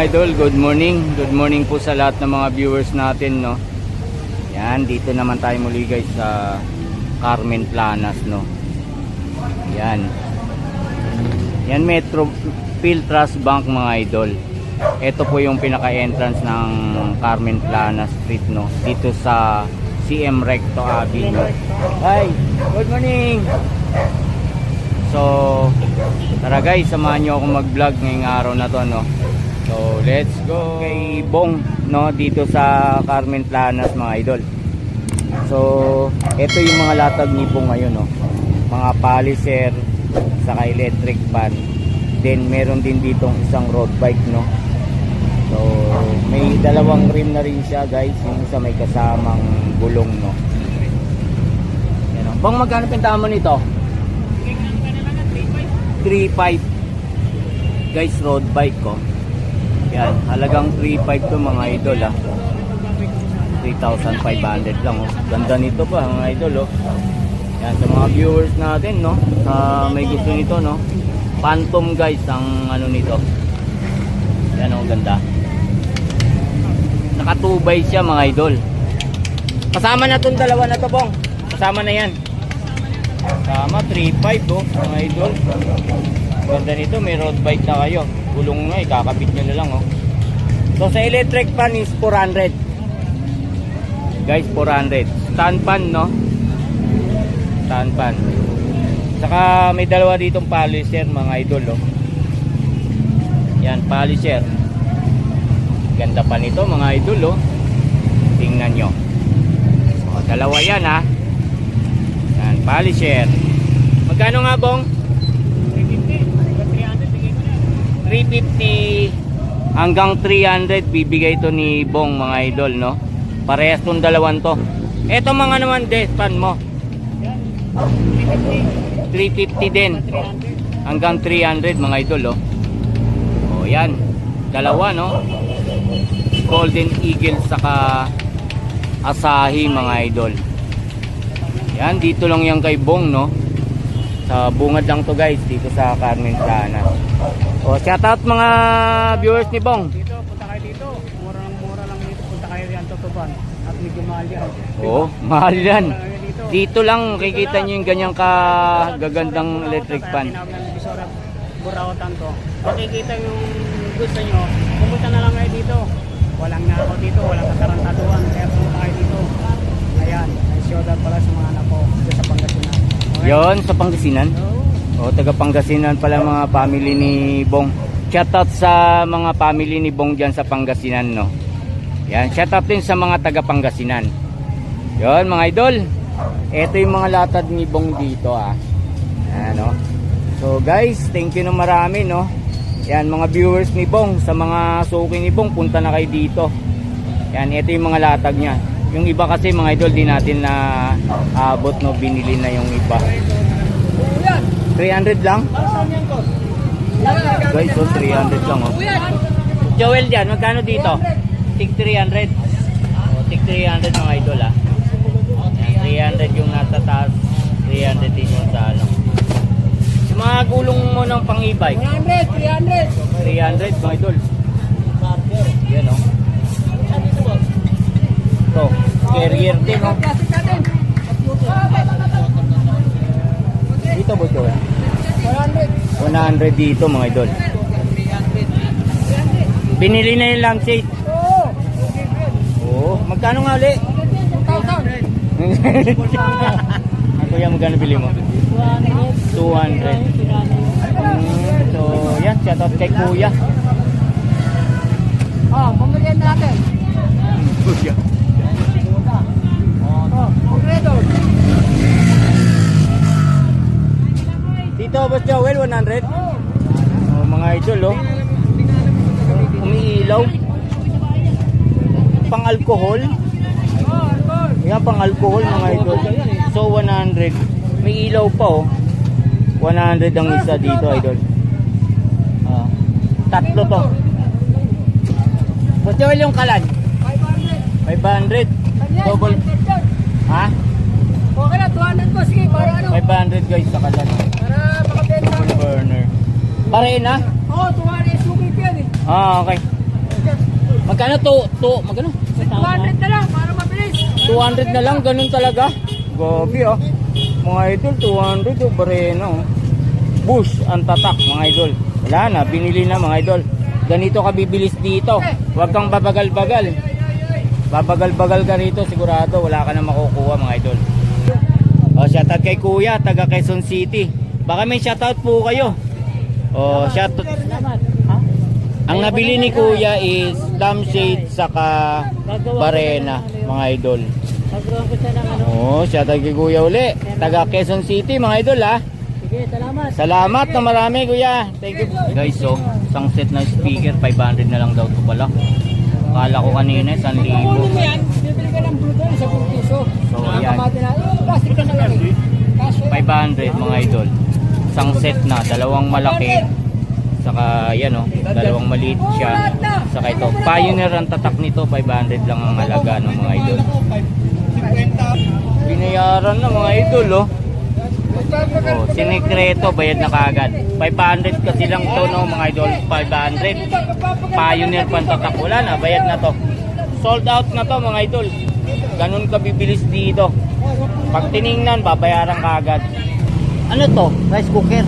idol, good morning. Good morning po sa lahat ng mga viewers natin, no. Yan, dito naman tayo muli guys sa Carmen Planas, no. Yan. Yan Metro Piltras Bank mga idol. Ito po yung pinaka-entrance ng Carmen Planas Street, no. Dito sa CM Recto Avenue. Hi, good morning. So, tara guys, samahan nyo ako mag-vlog ngayong araw na to, no. So, let's go kay Bong, no, dito sa Carmen Planas, mga idol. So, ito yung mga latag ni Bong ngayon, no. Mga polisher, saka electric fan. Then, meron din ditong isang road bike, no. So, may dalawang rim na rin siya, guys. Yung isa may kasamang gulong, no. Yan. Bong, magkano pintahan mo nito? 3.5 guys road bike ko yan halagang 3.5 to mga idol ah. 3,500 lang oh. Ganda nito pa mga idol oh. Yan sa mga viewers natin no sa may gusto nito no. Phantom guys ang ano nito. Yan oh ganda. Nakatubay siya mga idol. Kasama na tong dalawa na to bong kasama na yan. Tama, 3.5 oh, mga idol. Ganda nito, may road bike na kayo. Gulong nga, ikakabit nyo na lang oh. So sa electric pan is 400. Guys, 400. Stand pan, no? Stand pan. Saka may dalawa ditong polisher, mga idol oh. Yan, polisher. Ganda pa nito, mga idol oh. Tingnan nyo. So, dalawa yan ha. Yan, polisher. Magkano nga bong? 350 hanggang 300 bibigay to ni Bong mga idol no. Parehas tong dalawan to. Eto mga naman despan mo. 350 din. Hanggang 300 mga idol oh. Oh, yan. Dalawa no. Golden Eagle saka Asahi mga idol. Yan, dito lang yan kay Bong, no? Sa bungad lang to guys, dito sa Carmen Plana. O, shout out mga viewers ni Bong. Dito, punta kayo dito. Mura lang mura lang dito. Punta kayo riyan tutuban. At medyo mahal yan. Oo, mahal yan. Dito. Lang, kikita nyo yung ganyang kagagandang electric fan. Bisora Burao tanto. Makikita yung gusto nyo. Pumunta na lang kayo dito. Walang nako dito. Walang katarantaduan. Kaya pumunta kayo dito. Ayan. Ay shout out pala sa mga anak ko. Sa Pangasinan. Okay? Yon sa Pangasinan. So, O, taga Pangasinan pala mga family ni Bong. Shout out sa mga family ni Bong dyan sa Pangasinan, no? Yan, shout out din sa mga taga Pangasinan. Yon mga idol. Ito yung mga latad ni Bong dito, ah. Ano? So, guys, thank you na marami, no? Yan, mga viewers ni Bong, sa mga suki ni Bong, punta na kayo dito. Yan, ito yung mga latag niya. Yung iba kasi mga idol, di natin na abot, no? Binili na yung iba. 300 lang? Guys, so 300 lang oh. Joel dyan, magkano dito? Tig 300. Oh, tig 300 mga idol ah. Yan, 300 yung nasa taas. 300 din yung sa ano. Yung mga gulong mo ng pang e-bike. 300, 300. 300 mga idol. Yan oh. Ito, carrier din oh. Dito ba Joel? 100 dito mga idol. Binili na yung lampshade. Oo. Magkano nga ulit? Ako yan, magkano bili mo? 200. Mm, so, yan. Shout out kay Kuya. Oh, pamilyan natin. 100. Oh, mga idol, oh. Umiilaw. Pang alcohol. Oh, alcohol. Yan, pang alcohol, mga idol. So, 100. May ilaw pa, oh. 100 ang isa dito, idol. Ah, tatlo to. Boss Joel, yung kalan. 500. 500. Double. Ha? Okay na, 200 ko. Sige, para ano? 500 guys sa kalan. Para makabenta. Burner. Pare na? Oo, oh, 200 SUV ko yan eh. Ah, okay. Magkano to? To, magkano? 200 na lang para mabilis. 200 na lang, ganun talaga. Gobi oh. Mga idol, 200 oh, barena oh. Bush ang tatak mga idol. Wala na, binili na mga idol. Ganito ka bibilis dito. Huwag kang babagal-bagal. Babagal-bagal ka rito, sigurado wala ka na makukuha mga idol. Oh, shoutout kay Kuya, taga Quezon City. Baka may shoutout po kayo. Oh, shoutout. Ang nabili ni Kuya is lampshade saka barena, mga idol. Ano. Oh, shoutout kay Kuya uli. Taga Quezon City, mga idol ha. Sige, salamat. Salamat na marami, Kuya. Thank you. Guys, so, isang set na speaker, 500 na lang daw to pala. Kala ko kanina, 1,000. Kunin mo yan, bibili ka ng Bluetooth sa piso. So, yan. Kamati na, yung plastic na lang. Kaso, 500 mga idol. Isang set na, dalawang malaki. Saka yan oh, dalawang maliit siya. Saka ito, Pioneer ang tatak nito, 500 lang ang halaga ng mga idol. Binayaran na mga idol oh. Oh, sinikreto, bayad na kagad. 500 kasi lang to no mga idol, 500. Pioneer pantatak, wala na, bayad na to. Sold out na to mga idol. Ganun ka bibilis dito. Pag tiningnan, babayaran kagad. Ano to? Rice cooker.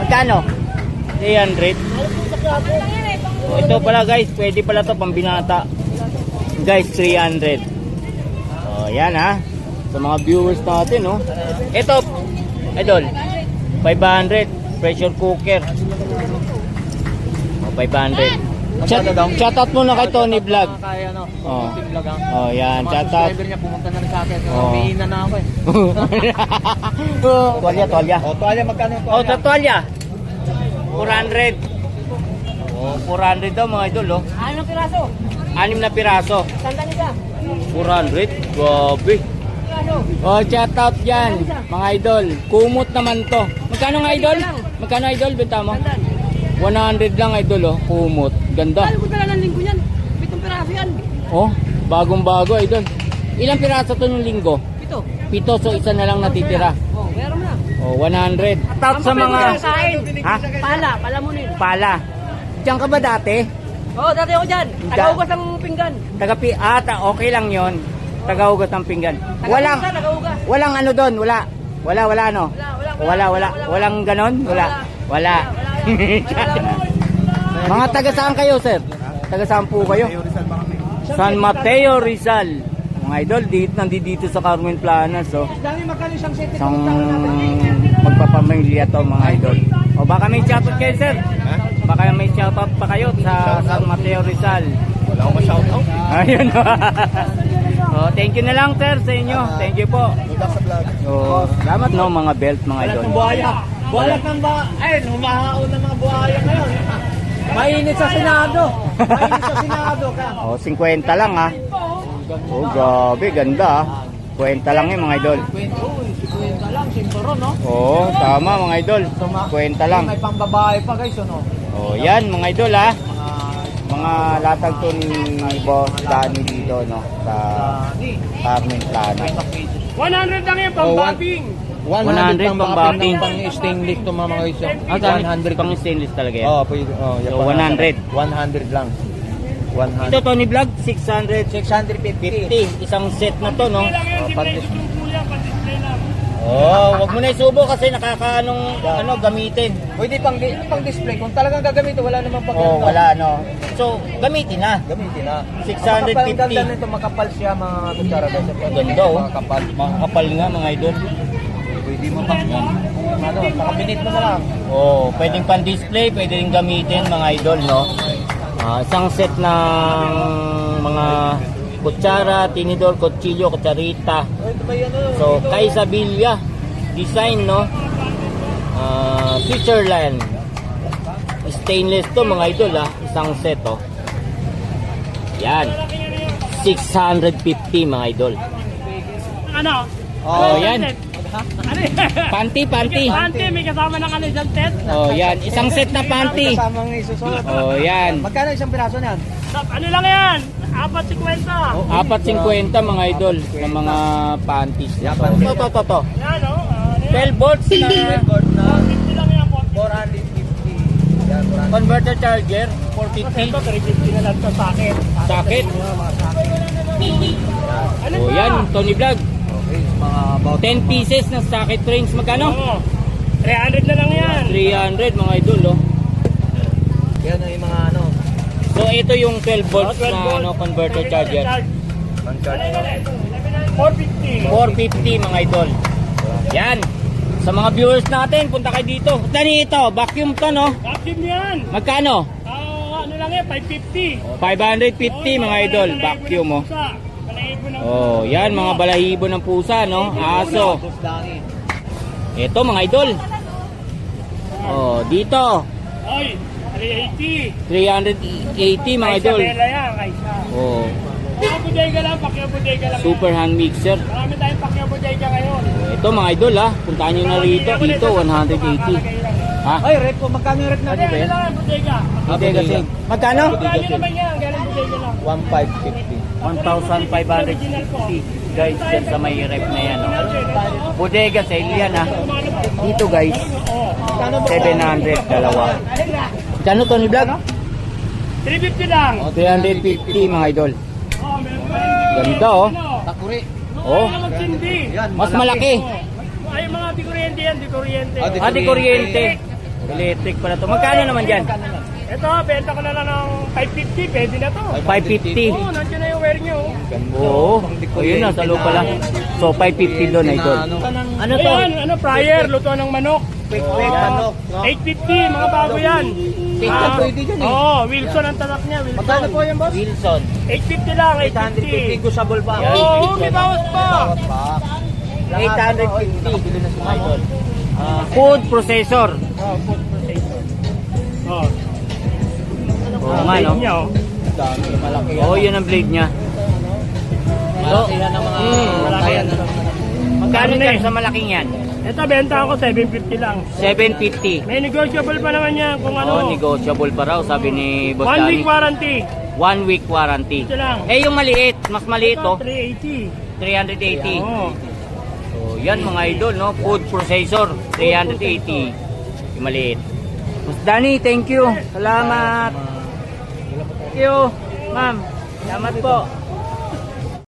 Magkano? 300. Oh, ito pala guys, pwede pala to pambinata. Guys, 300. Oh, yan ha. Sa mga viewers natin, no. Ito, idol. 500 pressure cooker. Oh, 500. Shout, shout out muna kay Tony Vlog. Kaya ano, Oh. team vlog ah. Oh, yan, shout out. subscriber niya pumunta na rin sa akin. Oo. Umiin na ako eh. oh, tuwalya, tuwalya. O, tuwalya, magkano yung Oh, tuwalya. 400. Oh, 400 daw mga idol, oh. Anong piraso? Anim na piraso. Sandali ka. 400. Grabe. Piraso. Oh, shout out dyan, mga idol. Kumot naman to. Magkano nga idol? Magkano idol, benta mo? Sandali. 100 lang idol, oh. Kumot. Ganda. Alam ko talaga ng linggo yan. Pitong piraso yan. Oh, bagong bago idol. Ilang piraso to ng linggo? Pito. Pito, so isa na lang natitira. Oh, meron na. Oh, 100. Shout out sa mga... Kain. Ha? Pala, palamunin. Pala. Diyan ka ba dati? Oo, oh, dati ako dyan. Tagaugas ang pinggan. Tagapi, ah, ta- okay lang yon. Tagaugat ng pinggan. Walang, Tagaugas, tagaugas. walang ano doon, wala. Wala, wala ano? Wala, wala, Wala, wala. Walang ganon? Wala. Wala. Mga taga saan kayo, sir? Taga saan po kayo? San Mateo Rizal. Mga idol, dito, nandito dito sa Carmen Planas, oh. Dami magkano isang magpapamilya to, mga idol. O baka may shoutout kayo, sir? Baka may shoutout pa kayo sa San Mateo Rizal. Wala akong ma-shoutout. Ayun. oh, thank you na lang sir sa inyo. Thank you po. Ludak sa vlog. Oh, salamat no mga belt mga idol. buhaya. Buhaya ng ba? Ay, humahaon ng mga buhaya ngayon. Mainit sa Senado. Mainit sa Senado ka. Oh, 50 lang ha. Oh, grabe, ganda ha. 50 lang yun mga idol. Uy, 50 lang, sinturon, no? Oh, tama mga idol. 50 lang. May pang babae pa guys, ano? Oh, yan mga idol ha. Mga Mga latag to ni Boss Danny dito no sa ni. Carmen Plana. 100 lang yan, Oh, one- pambabing. 100 pang bapping. pang stainless to mga guys. Ah, 100 pang stainless talaga yan. Oh, pwede. Oh, yan So, pa nga. 100. 100 lang. Ito 100. Tony Vlog 600 650. 50 isang set na to no. Oh, pati. Oh, wag mo na isubo kasi nakakaanong ano gamitin. Pwede pang di- pang display kung talagang gagamitin wala namang pag Oh, wala no. So, gamitin na. Gamitin na. 650. Makapal, ang ganda nito makapal siya mga kutsara guys. Ganda oh. Makapal. Makakapal nga mga idol. Pwede mo pang ano, nakabinit mo na lang. Oh, pwedeng pan-display, pwedeng gamitin mga idol no. Ah, isang set ng mga kutsara, tinidor, kutsilyo, kutsarita. So, Kaisabilia design no. Ah, Switzerland. Stainless to mga idol ah, isang set oh. Yan. 650 mga idol. Ano? Oh, yan. Ano? Panty, panty. Panty, may kasama ng ano dyan, Ted? Oh, yan. Isang set na panty. Kasamang isusunod. Oh, yan. Magkano isang piraso niyan? Ano lang yan? Apat si kwenta. Apat 50 mga idol ng mga panties. Yeah, To, panty. to, to, to, to. Yan, o. Uh, 12 volts na Record na 50 lang yan, 450. Yan, 450. converter charger. Ito, 350 na lang to sakit. Sakit? Sakit. Ano Oh, yan, Tony Vlog. Mga about 10 pieces ng socket rings. Magkano? Oo. 300 na lang yan. 300 mga idol, oh. Yan ang yung mga ano, So, ito yung 12 volts Oh, 12 na volt. ano, converter charger. non-charge. 450. 450 mga idol. Yan. Sa mga viewers natin, punta kayo dito. Tani ito, vacuum to, no? Vacuum yan. Magkano? Ah, ano lang yan, 550. 550 mga idol, vacuum, oh. Oh, yan mga balahibo ng pusa, no? Aso. Ito mga idol. Oh, dito. Ay, 380. 380 mga idol. Oh, Pakya bodega lang, pakya bodega lang. super hand mixer. Marami tayong pakya bodega ngayon. Ito mga idol ha, puntahan nyo na rito. Dito 180. Ha? Ay, rep po. Magkano yung rep Ano natin ba yan? Ano bodega. Hindi kasi. Magkano? Magkano naman yan, galing lang. 1,550. 1,550 guys yan sa may rep na yan. Oh. Bodega sale yan ha. Dito guys, 700 dalawa. Kano to ni Vlog? 350 lang. 350 mga idol. Oh. Ganda oh. Takuri. Oh. Mas malaki. Ay, mga di kuryente yan, di kuryente. Ah, di- Ah, di kuryente. Electric pala to. Magkano naman dyan? Ito, benta ko na lang ng 550, pwede na to. 550. Oo, nandiyan na yung wire nyo. Oo. Oh, yun na, sa loob pala. So, 550 doon, idol. Ano to? Ayan, ano, fryer, luto ng manok. Quick, quick, manok. no? 850, mga bago yan. Quick Ah, na pwede dyan eh. Oo, Wilson ang tatak niya, Wilson. Magkano po yan, boss? Wilson. 850 lang, 850 850. gusable pa. Oo, may bawas pa. Bawat pa. 850. Nakabili na si Michael. Ah, food processor. Oh, food processor. Oh. Oo nga, no? Blade niya, oh. Dami, malaki yan. Oo, yun ang blade niya. Malaki yan ang mga... Mm, malaki yan. Magkano Ano dyan eh? sa malaking yan? Ito, benta ako 750 lang. 750. May negotiable pa naman yan kung ano. Oh, negotiable pa raw, sabi ni Boss One week warranty. One week warranty. Ito lang. Eh, yung maliit, mas maliit Ito, oh. 380. 380. Oo. So, yan mga idol, no? Food processor, 380. Yung maliit. Boss Danny, thank you. Salamat. You, ma'am. Salamat po.